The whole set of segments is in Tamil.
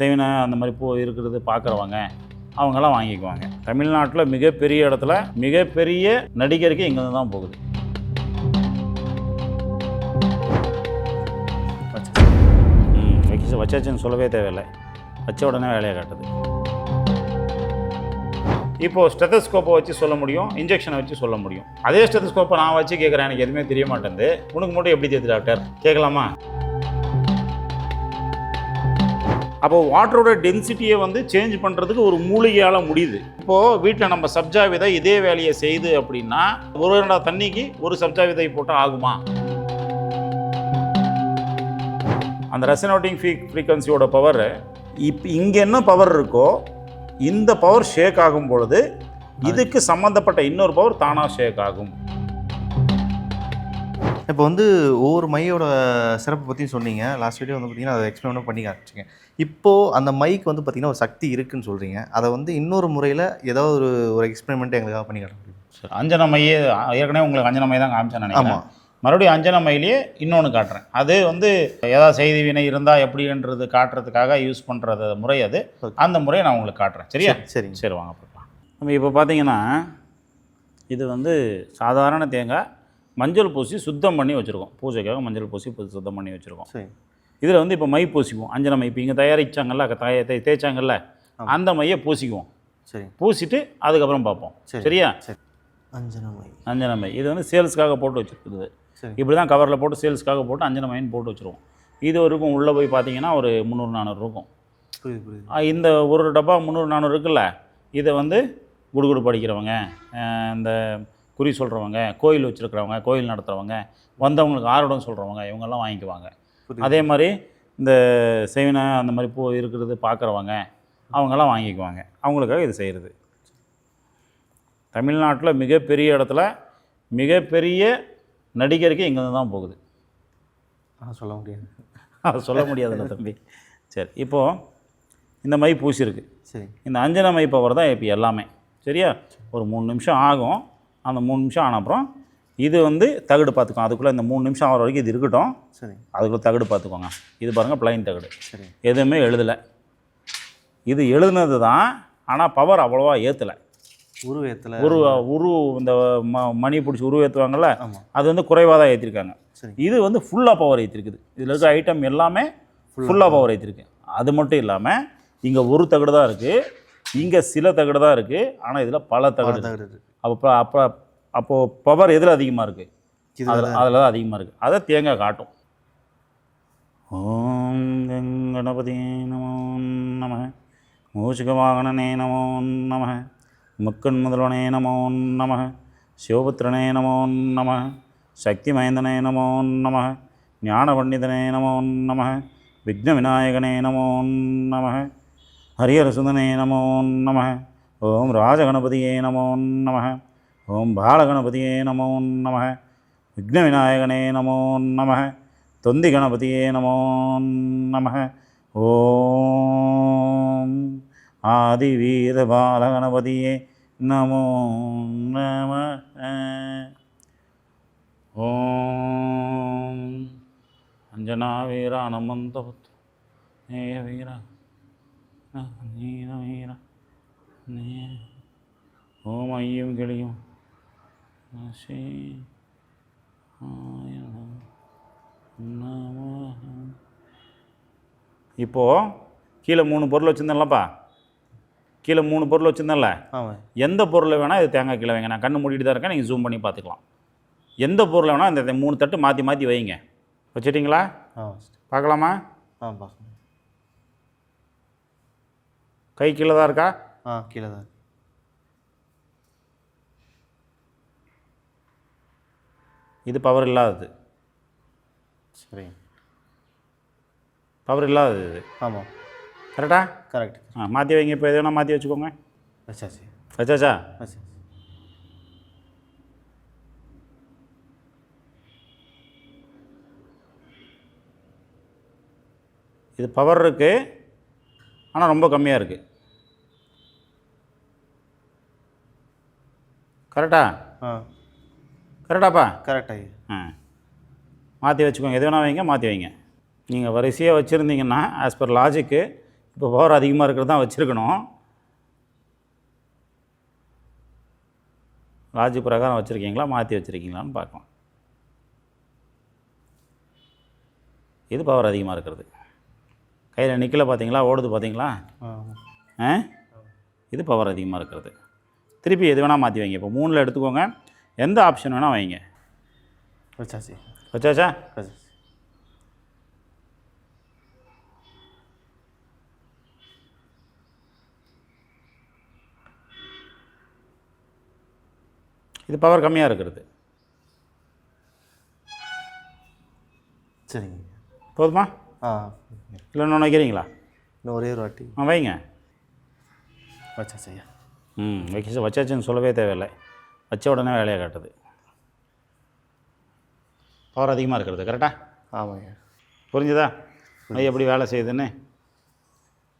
செவினா அந்த மாதிரி பூ இருக்கிறது பார்க்குறவங்க அவங்கெல்லாம் வாங்கிக்குவாங்க. தமிழ்நாட்டில் மிகப்பெரிய இடத்துல மிகப்பெரிய நடிகருக்கு இங்கேருந்து தான் போகுது. வச்சு வச்சாச்சுன்னு சொல்லவே தேவையில்லை. வச்ச உடனே வேலையை காட்டுது. இப்போது ஸ்டெத்தஸ்கோப்பை வச்சு சொல்ல முடியும் இன்ஜெக்ஷனை வச்சு சொல்ல முடியும். அதே ஸ்டெத்தஸ்கோப்பை நான் வச்சு கேட்குறேன் எனக்கு எதுவுமே தெரிய மாட்டேங்குது. உனக்கு மட்டும் எப்படி தெரியுது டாக்டர்? கேட்கலாமா? அப்போ வாட்டரோட டென்சிட்டியை வந்து சேஞ்ச் பண்ணுறதுக்கு ஒரு மூலிகையால் முடியுது. இப்போது வீட்டில் நம்ம சப்ஜா விதை இதே வேலையை செய்யுது அப்படின்னா ஒரு ரெண்டா தண்ணிக்கு ஒரு சப்ஜா விதை போட்டால் ஆகுமா? அந்த ரெசனோட்டிங் ஃப்ரீ ஃப்ரீக்வன்சியோட பவர் இப்போ இங்கே என்ன பவர் இருக்கோ இந்த பவர் ஷேக் ஆகும் பொழுது இதுக்கு சம்மந்தப்பட்ட இன்னொரு பவர் தானாக ஷேக் ஆகும். இப்போ வந்து ஒவ்வொரு மையோட சிறப்பு பற்றியும் சொன்னீங்க. லாஸ்ட் வீடியோ வந்து பார்த்தீங்கன்னா அதை எக்ஸ்பிளைன் பண்ணி காமிச்சிங்க இப்போது அந்த மைக்கு வந்து பார்த்தீங்கன்னா ஒரு சக்தி இருக்குன்னு சொல்கிறீங்க அதை வந்து இன்னொரு முறையில் ஏதாவது ஒரு ஒரு எக்ஸ்பெரிமெண்ட் எங்களுக்காக பண்ணி காட்ட முடியும்? சரி அஞ்சன மையே ஏற்கனவே உங்களுக்கு அஞ்சன மை தான் காமிச்சேன் நினைக்கிறேன். ஆமாம் மறுபடியும் அஞ்சன மையிலேயே இன்னொன்று காட்டுறேன். அது வந்து ஏதாவது செய்தி வினை இருந்தால் எப்படின்றது காட்டுறதுக்காக யூஸ் பண்ணுறது முறை அது. அந்த முறையை நான் உங்களுக்கு காட்டுறேன். சரியா? சரிங்க. சரி வாங்க பார்க்கலாம் நம்ம இப்போ பார்த்தீங்கன்னா இது வந்து சாதாரண தேங்காய் மஞ்சள் பூசி சுத்தம் பண்ணி வச்சுருக்கோம். பூஜைக்காக மஞ்சள் பூசி சுத்தம் பண்ணி வச்சுருக்கோம். சரி. இதில் வந்து இப்போ மை பூசிக்குவோம். அஞ்சன மை இப்போ இங்கே தயாரிச்சாங்கல்ல தய தேய்ச்சாங்கல்ல அந்த மையை பூசிக்குவோம். சரி. பூசிட்டு அதுக்கப்புறம் பார்ப்போம். சரி. சரியா? சரி. அஞ்சன மை. Anjana my. இது வந்து சேல்ஸ்க்காக போட்டு வச்சுருக்குது சரி. இப்படி தான் கவரில் போட்டு சேல்ஸ்க்காக போட்டு அஞ்சன மைன்னு போட்டு வச்சுருவோம். இது வரைக்கும் உள்ளே போய் பார்த்தீங்கன்னா ஒரு முந்நூறு நானூறு இருக்கும். இந்த ஒரு டப்பா முந்நூறு நானூறு இருக்குல்ல இதை வந்து குடுகுடு படிக்கிறவங்க இந்த குறி சொல்கிறவங்க கோயில் வச்சுருக்கிறவங்க கோயில் நடத்துகிறவங்க வந்தவங்களுக்கு ஆர்வம் சொல்கிறவங்க இவங்கெல்லாம் வாங்கிக்குவாங்க. அதே மாதிரி இந்த செவினை அந்த மாதிரி பூ இருக்கிறது பார்க்குறவங்க அவங்கெல்லாம் வாங்கிக்குவாங்க. அவங்களுக்காக இது செய்கிறது தமிழ்நாட்டில் மிகப்பெரிய இடத்துல மிகப்பெரிய நடிகருக்கு இங்கேருந்து தான் போகுது. ஆ சொல்ல முடியாது. அதை சொல்ல முடியாதுல்ல தம்பி. சரி இப்போது இந்த மை பூசிருக்கு. சரி. இந்த அஞ்சன மை பவர் தான் இப்போ எல்லாமே. சரியா? ஒரு மூணு நிமிஷம் ஆகும். அந்த மூணு நிமிஷம் ஆன அப்புறம் இது வந்து தகடு பார்த்துக்கோங்க. அதுக்குள்ளே இந்த மூணு நிமிஷம் ஆகிற வரைக்கும் இது இருக்கட்டும். சரி. அதுக்குள்ளே தகடு பார்த்துக்கோங்க. இது பாருங்கள் ப்ளைன் தகடு. சரி. எதுவுமே எழுதலை. இது எழுதுனது தான் ஆனால் பவர் அவ்வளோவா ஏற்றலை உருவத்தில் உரு உரு இந்த ம மணி பிடிச்சி உருவேற்றுவாங்கல்ல ஆமாம் அது வந்து குறைவாக தான் ஏற்றிருக்காங்க சரி. இது வந்து ஃபுல்லாக பவர் ஏற்றிருக்குது இதில் இருக்க ஐட்டம் எல்லாமே ஃபுல்லாக பவர் ஏற்றிருக்கு அது மட்டும் இல்லாமல் இங்கே ஒரு தகடு தான் இருக்குது இங்கே சில தகடு தான் இருக்குது ஆனால் இதில் பல தகடு இருக்கு. தகடு இருக்கு. அப்போ அப்போ அப்போது பவர் எதில் அதிகமாக இருக்குது இதுல. அதில் அதில் தான் அதிகமாக இருக்குது அதை தேங்காய் காட்டும். ஓம் கணபதி நமோ நம. மூஷிக வாகனனே நமோ நம. முக்கன் முதல்வனே நமோ நம. சிவபுத்திரனே நமோ நம. சக்தி மயந்தனே நமோ நம. ஞான பண்டிதனே நமோ நம. விக்ன விநாயகனே நமோ நம. ஹரியரசுதனே நமோ நம. ஓம் ராஜகணபதியே நமோ நம. ஓம் பாலகணபதியே நமோ நம. விக்ன விநாயகனே நமோ நம. தொந்தி கணபதியே நமோ நம. ஓம் ஆதிவீர பாலகணபதியே நமோ நம. ஓம் அஞ்சனா வீர அனுமந்த புத்திர நேய வீரா. ஓம் ஐயும் கிளியும் இப்போது கீழே மூணு பொருள் வச்சுருந்தேன்லப்பா கீழே மூணு பொருள் வச்சுருந்தேன்ல எந்த பொருளை வேணால் இது தேங்காய் கீழே வைங்க நான் கண்ணு மூடிட்டு தான் இருக்கேன் நீங்கள் ஜூம் பண்ணி பார்த்துக்கலாம் எந்த பொருளை வேணால் இந்த மூணு தட்டு மாற்றி மாற்றி வைங்க வச்சிட்டிங்களா பார்க்கலாமா ஆ பார்க்கணும் கை கீழே தான் இருக்கா? ஆ கீழே தான். இது பவர் இல்லாதது. சரி. பவர் இல்லாதது இது. ஆமாம் கரெக்டா கரெக்ட் ஆ மாற்றி வைங்க. இப்போ எது வேணால் மாற்றி வச்சுக்கோங்க. வச்சாச்சு. வச்சாச்சா? வச்சாச்சு. இது பவர் இருக்குது ஆனால் ரொம்ப கம்மியாக இருக்குது கரெக்டா? கரெக்டாப்பா? கரெக்ட் ஐயா. ஆ. மாற்றி வச்சுக்கோங்க. எது வேணால் வைங்க மாற்றி வைங்க. நீங்கள் வரிசையாக வச்சுருந்தீங்கன்னா ஆஸ் பர் லாஜிக்கு இப்போ பவர் அதிகமாக இருக்கிறது தான் வச்சுருக்கணும். லாஜிக் பிரகாரம் வச்சுருக்கீங்களா மாற்றி வச்சுருக்கீங்களான்னு பார்க்கலாம். இது பவர் அதிகமாக இருக்கிறது? கையில் நிற்கல பார்த்தீங்களா ஓடுது பார்த்தீங்களா ஆ? இது பவர் அதிகமாக இருக்கிறது? திருப்பி எது வேணால் மாற்றி வைங்க. இப்போ மூணில் எடுத்துக்கோங்க. எந்த ஆப்ஷன் வேணால் வைங்க. வச்சாச்சு. வச்சாச்சா? இது பவர் கம்மியாக இருக்கிறது. சரிங்க. போதுமா? ஆ. இல்லை இன்னொன்று வைக்கிறீங்களா இன்னும் ஒரே ஒரு வாட்டி. ஆ வைங்க. வச்சாச்சு ஐயா. ம் வைக்க வச்சாச்சுன்னு சொல்லவே தேவையில்லை. வச்ச உடனே வேலையை காட்டுது. பவர் அதிகமாக இருக்கிறது கரெக்டாக ஆமாங்க. புரிஞ்சுதா? அது எப்படி வேலை செய்யுதுன்னு?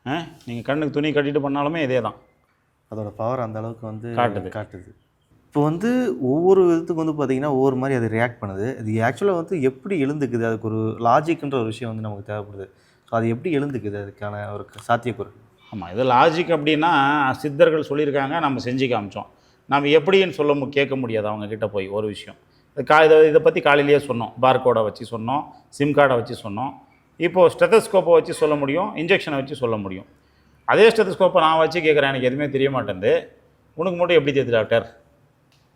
ஆ நீங்கள் கண்ணுக்கு துணி கட்டிட்டு பண்ணாலுமே இதே தான். அதோட பவர் அந்த அளவுக்கு வந்து காட்டுது. காட்டுது. இப்போ வந்து ஒவ்வொரு விதத்துக்கு வந்து பார்த்தீங்கன்னா ஒவ்வொரு மாதிரி அது ரியாக்ட் பண்ணுது. இது ஆக்சுவலாக வந்து எப்படி எழுந்துக்குது? அதுக்கு ஒரு லாஜிக்ன்ற ஒரு விஷயம் வந்து நமக்கு தேவைப்படுது. ஸோ அது எப்படி எழுந்துக்குது? அதுக்கான ஒரு சாத்தியக்கூறு. ஆமாம் இது லாஜிக் அப்படின்னா சித்தர்கள் சொல்லியிருக்காங்க நம்ம செஞ்சு காமிச்சோம். நம்ம எப்படின்னு சொல்ல மு கேட்க முடியாது அவங்க கிட்ட போய் ஒரு விஷயம். இது கா இதை இதை பற்றி காலையிலேயே சொன்னோம். பார்கோடை வச்சு சொன்னோம் சிம் கார்டை வச்சு சொன்னோம். இப்போது ஸ்டெத்தஸ்கோப்பை வச்சு சொல்ல முடியும் இன்ஜெக்ஷனை வச்சு சொல்ல முடியும். அதே ஸ்டெத்தஸ்கோப்பை நான் வச்சு கேட்குறேன் எனக்கு எதுவுமே தெரிய மாட்டேங்குது. உனக்கு மட்டும் எப்படி தெரியுது டாக்டர்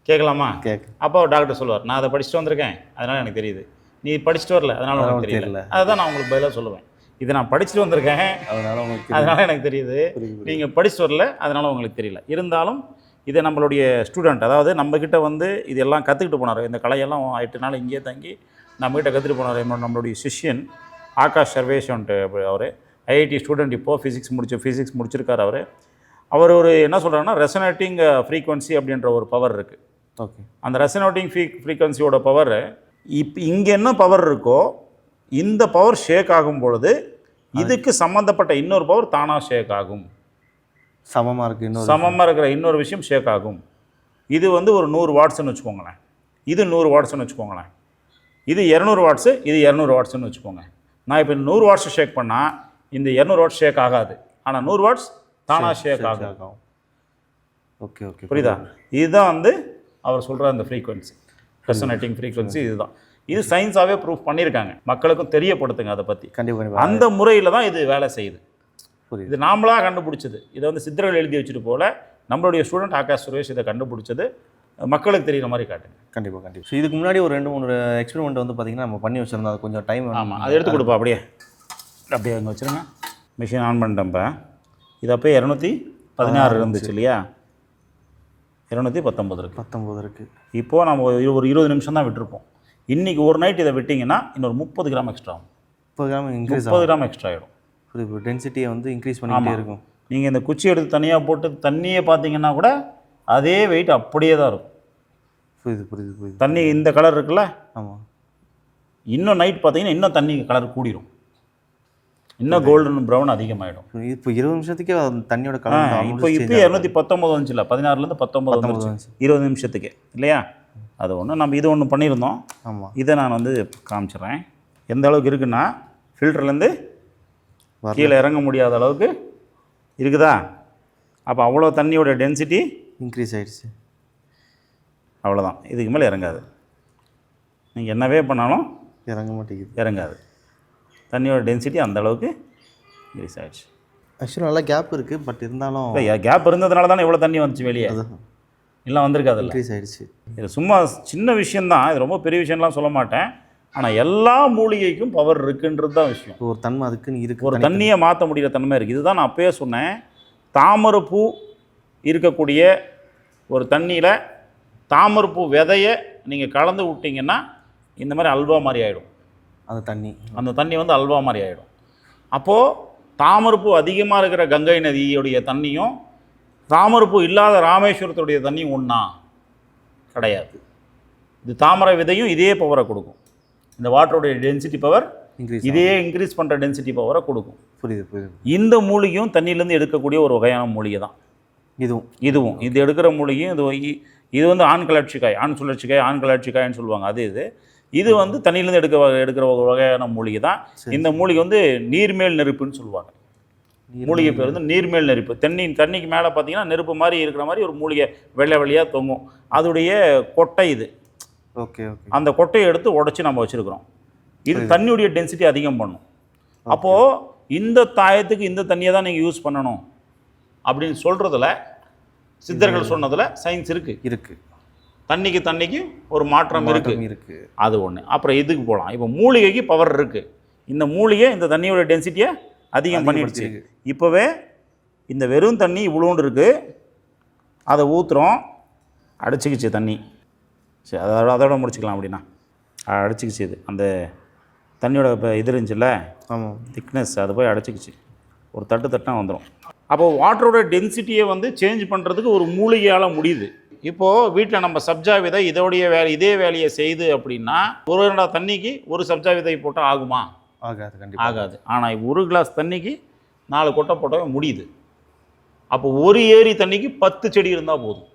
கேட்கலாமா? கேட்க. அப்போ டாக்டர் சொல்லுவார் நான் அதை படிச்சுட்டு வந்திருக்கேன் அதனால் எனக்கு தெரியுது. நீ படிச்சுட்டு வரல அதனால் தெரியல. தெரியல. அதுதான் நான் உங்களுக்கு பதிலாக சொல்லுவேன். இதை நான் படிச்சுட்டு வந்திருக்கேன். அதனால உங்களுக்கு அதனால் எனக்கு தெரியுது. நீங்கள் படிச்சுட்டு வரல அதனால் உங்களுக்கு தெரியல. இருந்தாலும் இதை நம்மளுடைய ஸ்டூடெண்ட் அதாவது நம்மக்கிட்ட வந்து இதெல்லாம் கற்றுக்கிட்டு போனார். இந்த கலையெல்லாம் எட்டு நாள் இங்கேயே தங்கி நம்மகிட்ட கற்றுட்டு போனார். என்னோட நம்மளுடைய சிஷ்யன் ஆகாஷ் சர்வேஷன்ட்டு அவர். ஐஐடி ஸ்டூடெண்ட் இப்போது ஃபிசிக்ஸ் முடிச்சு ஃபிசிக்ஸ் முடிச்சிருக்கார் அவர். அவர் ஒரு என்ன சொல்கிறாருன்னா ரெசனேட்டிங் ஃப்ரீக்வன்சி அப்படின்ற ஒரு பவர் இருக்குது ஓகே அந்த ரெசனேட்டிங் ஃப்ரீ ஃப்ரீக்வன்சியோட பவர் இப்போ இங்கே என்ன பவர் இருக்கோ இந்த பவர் ஷேக் ஆகும் பொழுது இதுக்கு சம்மந்தப்பட்ட இன்னொரு பவர் தானாக ஷேக் ஆகும். சமமாக இருக்குது இன்னொரு சமமாக இருக்கிற இன்னொரு விஷயம் ஷேக் ஆகும். இது வந்து ஒரு நூறு வாட்ஸ்னு வச்சுக்கோங்களேன். இது நூறு வாட்ஸ்னு வச்சுக்கோங்களேன். இது இரநூறு வாட்ஸு இது இரநூறு வாட்ஸ்னு வச்சுக்கோங்க. நான் இப்போ நூறு வாட்ஸ் ஷேக் பண்ணால் இந்த இரநூறு வாட்ஸ் ஷேக் ஆகாது. ஆனால் நூறு வாட்ஸ் தானாக ஷேக் ஆகும். ஓகே ஓகே புரியுதா? இதுதான் வந்து அவர் சொல்கிற அந்த ஃப்ரீக்வன்சி ரெசனேட்டிங் ஃப்ரீக்வன்சி இதுதான். இது சயின்ஸாகவே ப்ரூஃப் பண்ணியிருக்காங்க. மக்களுக்கும் தெரியப்படுத்துங்க அதை பற்றி கண்டிப்பாக அந்த முறையில் தான் இது வேலை செய்யுது. இது நாமளாக கண்டுபிடிச்சது. இதை வந்து சித்தர்கள் எழுதி வச்சுட்டு போல நம்மளுடைய ஸ்டூடெண்ட் ஆகாஷ் சுரேஷ் இதை கண்டுபிடிச்சது. மக்களுக்கு தெரியுற மாதிரி காட்டுங்க. கண்டிப்பாக கண்டிப்பாக ஸோ இதுக்கு முன்னாடி ஒரு ரெண்டு மூணு எக்ஸ்பெரிமெண்ட் வந்து பார்த்தீங்கன்னா நம்ம பண்ணி வச்சிருந்தோம். அது கொஞ்சம் டைம் ஆமாம் அதை எடுத்து கொடுப்பா அப்படியே. அப்படியே அங்கே வச்சுருங்க. மிஷின் ஆன் பண்ணிட்டேன்ப்பா இது அப்போ இரநூத்தி பதினாறு இருந்துச்சு இல்லையா? இரநூத்தி பத்தொம்பது இருக்குது பத்தொம்போது இருக்குது இப்போது நம்ம ஒரு ஒரு இருபது நிமிஷம் தான் விட்டுருப்போம். இன்றைக்கி ஒரு நைட் இதை விட்டிங்கன்னா இன்னொரு முப்பது கிராம் எக்ஸ்ட்ரா ஆகும். முப்பது கிராம் இன்க்ரீஸ் முப்பது கிராம் எக்ஸ்ட்ரா ஆகிடும் புரியுது டென்சிட்டியை வந்து இன்க்ரீஸ் பண்ணிக்கிட்டே இருக்கும். நீங்கள் இந்த குச்சி எடுத்து தனியாக போட்டு தண்ணியை பார்த்தீங்கன்னா கூட அதே வெயிட் அப்படியே தான் இருக்கும். புரியுது புரியுது புரியுது. தண்ணி இந்த கலர் இருக்குல்ல? ஆமாம் இன்னும் நைட் பார்த்தீங்கன்னா இன்னும் தண்ணி கலர் கூடிரும். இன்னும் கோல்டன் ப்ரௌன் அதிகமாகிடும் இப்போ இருபது நிமிஷத்துக்கே தண்ணியோட இப்போ கலர் இப்போ இரநூத்தி பத்தொம்பது வந்துச்சுல பதினாறுலேருந்து பத்தொம்பது இருபது நிமிஷத்துக்கு இல்லையா? அது ஒன்று நம்ம இது ஒன்று பண்ணியிருந்தோம். ஆமாம் இதை நான் வந்து காமிச்சிடுறேன் எந்த அளவுக்கு இருக்குன்னா ஃபில்டர்லேருந்து. கீழே இறங்க முடியாத அளவுக்கு இருக்குதா? அப்போ அவ்வளோ தண்ணியோட டென்சிட்டி இன்க்ரீஸ் ஆயிடுச்சு. அவ்வளோதான் இதுக்கு மேலே இறங்காது. நீங்கள் என்னவே பண்ணாலும் இறங்க மாட்டேங்குது. இறங்காது. தண்ணியோட டென்சிட்டி அந்த அளவுக்கு இன்க்ரீஸ் ஆயிடுச்சு. ஆக்சுவலாக நல்லா கேப் இருக்குது பட் இருந்தாலும் கேப் இருந்ததுனால தானே இவ்வளோ தண்ணி வந்துச்சு வெளியே. இல்லை வந்திருக்காதுல்ல. இன்க்ரீஸ் ஆயிடுச்சு. இது சும்மா சின்ன விஷயந்தான் இது ரொம்ப பெரிய விஷயம்லாம் சொல்ல மாட்டேன். ஆனால் எல்லா மூலிகைக்கும் பவர் இருக்குன்றது தான் விஷயம். ஒரு தன்மை அதுக்குன்னு இருக்கு ஒரு தண்ணியை மாற்ற முடிகிற தன்மை இருக்குது இதுதான் நான் அப்பயே சொன்னேன். தாமரைப்பூ இருக்கக்கூடிய ஒரு தண்ணியில் தாமரைப்பூ விதையை நீங்கள் கலந்து விட்டீங்கன்னா இந்த மாதிரி அல்வா மாதிரி ஆகிடும் அந்த தண்ணி. அந்த தண்ணி வந்து அல்வா மாதிரி ஆகிடும் அப்போது தாமரைப்பூ அதிகமாக இருக்கிற கங்கை நதியுடைய தண்ணியும் தாமரைப்பூ இல்லாத ராமேஸ்வரத்துடைய தண்ணியும் ஒன்றா கிடையாது. இது தாமரை விதையும் இதே பவரை கொடுக்கும். இந்த வாட்டருடைய டென்சிட்டி பவர் இன்க்ரீஸ் இதே இன்க்ரீஸ் பண்ணுற டென்சிட்டி பவரை கொடுக்கும். புரியுது புரியுது. இந்த மூலிகையும் தண்ணியிலேருந்து எடுக்கக்கூடிய ஒரு வகையான மூலிகை தான். இதுவும். இதுவும். இது எடுக்கிற மூலிகையும் இது இது வந்து ஆண் கிளர்ச்சிக்காய் ஆண் சுழற்சிக்காய் ஆண் கிளர்ச்சிக்காய்ன்னு சொல்லுவாங்க. அது இது. இது வந்து தண்ணியிலேருந்து எடுக்க எடுக்கிற ஒரு வகையான மூலிகை தான். இந்த மூலிகை வந்து நீர்மேல் நெருப்புன்னு சொல்லுவாங்க. மூலிகை பேர் வந்து நீர்மேல் நெருப்பு. தண்ணி தண்ணிக்கு மேலே பார்த்தீங்கன்னா நெருப்பு மாதிரி இருக்கிற மாதிரி ஒரு மூலிகை வெள்ளை வெள்ளையாக தொங்கும். அதோடைய கொட்டை இது. Okay okay. அந்த கொட்டையை எடுத்து உடச்சி நம்ம வச்சுருக்கிறோம். இது தண்ணியுடைய டென்சிட்டி அதிகம் பண்ணும். அப்போது இந்த தாயத்துக்கு இந்த தண்ணியை தான் நீங்கள் யூஸ் பண்ணணும். அப்படின்னு சொல்கிறதுல சித்தர்கள் சொன்னதில் சயின்ஸ் இருக்குது இருக்கு. தண்ணிக்கு தண்ணிக்கு ஒரு மாற்றம் இருக்குது மாற்றம் இருக்கு. அது ஒன்று அப்புறம் இதுக்கு போகலாம் இப்போ மூலிகைக்கு பவர் இருக்குது இந்த மூலிகை இந்த தண்ணியோட டென்சிட்டியை அதிகம் பண்ணிடுச்சு. இப்போவே இந்த வெறும் தண்ணி இவ்வளோண்டு இருக்குது அதை ஊற்றுறோம் அடைச்சிக்கிச்சு தண்ணி. சரி அதோட அதோட முடிச்சுக்கலாம் அப்படின்னா. அடைச்சிக்கிச்சு இது. அந்த தண்ணியோட இப்போ இது இருந்துச்சுல்ல? ஆமாம் திக்னஸ் அது போய் அடைச்சிக்கிச்சு. ஒரு தட்டு தட்டினா வந்துடும் அப்போ வாட்டரோட டென்சிட்டியை வந்து சேஞ்ச் பண்ணுறதுக்கு ஒரு மூலிகையால் முடியுது. இப்போது வீட்டில் நம்ம சப்ஜா விதை இதோடைய வேலை இதே வேலையை செய்து அப்படின்னா ஒரு தண்ணிக்கு ஒரு சப்ஜா விதை போட்டால் ஆகுமா? ஆகாது கண்டிப்பாக ஆகாது. ஆனால் ஒரு கிளாஸ் தண்ணிக்கு நாலு கொட்டை போட்டவே முடியுது. அப்போ ஒரு ஏரி தண்ணிக்கு பத்து செடி இருந்தால் போதும்.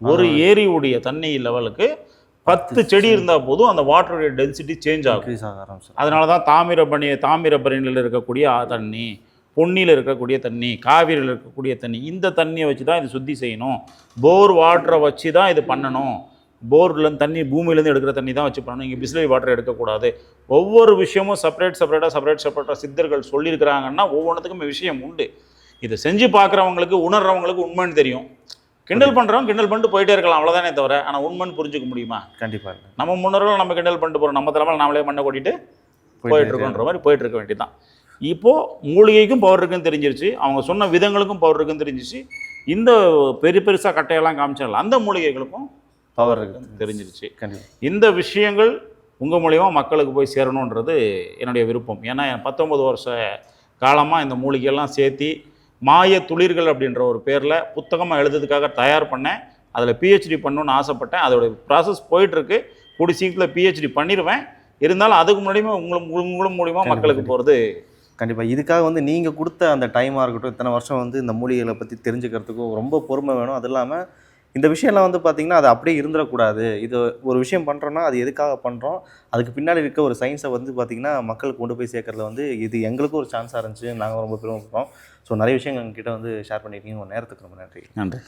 ஒரு ஏரியுடைய தண்ணி லெவலுக்கு பத்து செடி இருந்தால் போதும் அந்த வாட்டருடைய டென்சிட்டி சேஞ்ச் ஆகும். அதனால தான் தாமிரபரணி தாமிரபரணியில் இருக்கக்கூடிய தண்ணி பொன்னியில் இருக்கக்கூடிய தண்ணி காவிரியில் இருக்கக்கூடிய தண்ணி இந்த தண்ணியை வச்சு தான் இது சுத்தி செய்யணும். போர் வாட்டரை வச்சு தான் இது பண்ணணும். போர்லேருந்து தண்ணி பூமியிலேருந்து எடுக்கிற தண்ணி தான் வச்சு பண்ணணும் இங்கே பிஸ்லரி வாட்டர் எடுக்கக்கூடாது. ஒவ்வொரு விஷயமும் செப்பரேட் செப்பரேட்டாக செப்பரேட் செப்பரேட்டாக சித்தர்கள் சொல்லியிருக்கிறாங்கன்னா ஒவ்வொன்றுத்துக்கும் விஷயம் உண்டு. இதை செஞ்சு பார்க்குறவங்களுக்கு உணர்றவங்களுக்கு உண்மைன்னு தெரியும். கிண்டல் பண்ணுறவங்க கிண்டல் பண்ணிட்டு போயிட்டே இருக்கலாம் அவ்வளோதானே தவிர. ஆனால் உண்மைன்னு புரிஞ்சுக்க முடியுமா? கண்டிப்பாக நம்ம முன்னோர்கள் நம்ம கிண்டல் பண்ணிட்டு போகிறோம் நம்ம தலைமையில் நாமளே மண்ணை கொட்டிட்டு போயிட்டு இருக்கோன்ற மாதிரி போயிட்டு இருக்க வேண்டியதுதான். இப்போ மூலிகைக்கும் பவர் இருக்குன்னு தெரிஞ்சிருச்சு. அவங்க சொன்ன விதங்களுக்கும் பவர் இருக்குன்னு தெரிஞ்சிருச்சு. இந்த பெரிய பெருசாக கட்டையெல்லாம் காமிச்சால அந்த மூலிகைகளுக்கும் பவர் இருக்கு. தெரிஞ்சிருச்சு. இந்த விஷயங்கள் உங்கள் மூலியமா மக்களுக்கு போய் சேரணுன்றது என்னுடைய விருப்பம். ஏன்னா என் பத்தொன்பது வருஷ காலமாக இந்த மூலிகையெல்லாம் சேர்த்தி மாய துளிர்கள் அப்படின்ற ஒரு பேரில் புத்தகமாக எழுதுறதுக்காக தயார் பண்ணேன். அதில் பிஹெச்டி பண்ணணும்னு ஆசைப்பட்டேன். அதோட ப்ராசஸ் போயிட்டுருக்கு. கூடி சீக்கிரத்தில் பிஹெச்டி பண்ணிடுவேன் இருந்தாலும் அதுக்கு முன்னாடியுமே உங்களும் உங்களும் மூலியமா மக்களுக்கு போகிறது கண்டிப்பாக இதுக்காக வந்து நீங்கள் கொடுத்த அந்த டைமாக இருக்கட்டும் இத்தனை வருஷம் வந்து இந்த மூலிகைகளை பற்றி தெரிஞ்சுக்கிறதுக்கும் ரொம்ப பொறுமை வேணும். அது இல்லாமல் இந்த விஷயம்லாம் வந்து பார்த்திங்கன்னா அது அப்படியே இருந்துடக்கூடாது. இது ஒரு விஷயம் பண்ணுறோன்னா அது எதுக்காக பண்ணுறோம் அதுக்கு பின்னாடி இருக்க ஒரு சயின்ஸை வந்து பார்த்திங்கன்னா மக்களுக்கு கொண்டு போய் சேர்க்குறதுல வந்து இது எங்களுக்கும் ஒரு சான்ஸாக இருந்துச்சு. நாங்கள் ரொம்ப பெருமைப்படுறோம் ஸோ நிறைய விஷயங்கள் எங்ககிட்ட வந்து ஷேர் பண்ணியிருக்கீங்க. உங்கள் நேரத்துக்கு ரொம்ப நன்றி. நன்றி.